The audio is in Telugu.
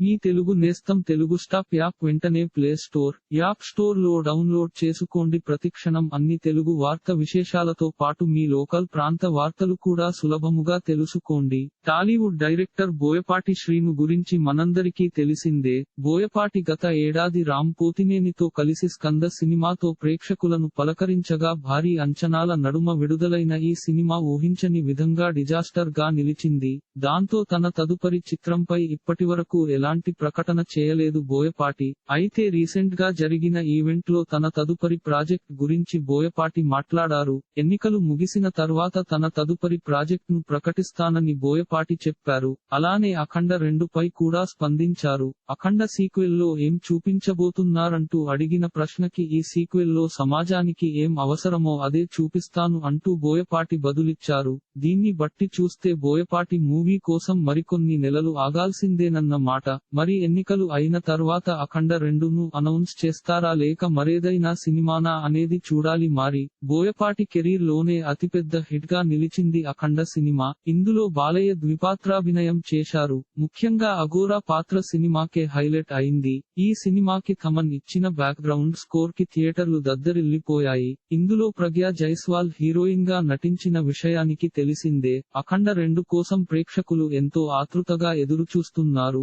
మీ తెలుగు నేస్తం తెలుగు స్టాప్ యాప్ వెంటనే ప్లే స్టోర్ యాప్ స్టోర్లో డౌన్లోడ్ చేసుకోండి. ప్రతిక్షణం అన్ని తెలుగు వార్త విశేషాలతో పాటు మీ లోకల్ ప్రాంత వార్తలు కూడా సులభముగా తెలుసుకోండి. టాలీవుడ్ డైరెక్టర్ బోయపాటి శ్రీను గురించి మనందరికీ తెలిసిందే బోయపాటి గత ఏడాది రామ్ పోతినేనితో కలిసి స్కంద సినిమాతో ప్రేక్షకులను పలకరించగా భారీ అంచనాల నడుమ విడుదలైన ఈ సినిమా ఊహించని విధంగా డిజాస్టర్గా నిలిచింది. దాంతో తన తదుపరి చిత్రంపై ఇప్పటివరకు ఎలా ఎలాంటి ప్రకటన చేయలేదు బోయపాటి. అయితే రీసెంట్గా జరిగిన ఈవెంట్లో తన తదుపరి ప్రాజెక్ట్ గురించి బోయపాటి మాట్లాడారు. ఎన్నికలు ముగిసిన తర్వాత తన తదుపరి ప్రాజెక్ట్ను ప్రకటిస్తానని బోయపాటి చెప్పారు. అలానే అఖండ రెండు పై కూడా స్పందించారు. అఖండ సీక్వెల్లో ఏం చూపించబోతున్నారంటూ అడిగిన ప్రశ్నకి ఈ సీక్వెల్లో సమాజానికి ఏం అవసరమో అదే చూపిస్తాను అంటూ బోయపాటి బదులిచ్చారు. దీన్ని బట్టి చూస్తే బోయపాటి మూవీ కోసం మరికొన్ని నెలలు ఆగాల్సిందేనన్న మాట. మరి ఎన్నికలు అయిన తర్వాత అఖండ రెండును అనౌన్స్ చేస్తారా లేక మరేదైనా సినిమానా అనేది చూడాలి మరి బోయపాటి కెరీర్లోనే అతిపెద్ద హిట్గా నిలిచింది అఖండ సినిమా. ఇందులో బాలయ్య ద్విపాత్రాభినయం చేశారు. ముఖ్యంగా అఘోరా పాత్ర సినిమాకే హైలైట్ అయింది. ఈ సినిమాకి థమన్ ఇచ్చిన బ్యాక్గ్రౌండ్ స్కోర్కి థియేటర్లు దద్దరిల్లిపోయాయి. ఇందులో ప్రగ్యా జైస్వాల్ హీరోయిన్గా నటించిన విషయానికి తెలిసిందే. అఖండ రెండు కోసం ప్రేక్షకులు ఎంతో ఆతృతగా ఎదురు చూస్తున్నారు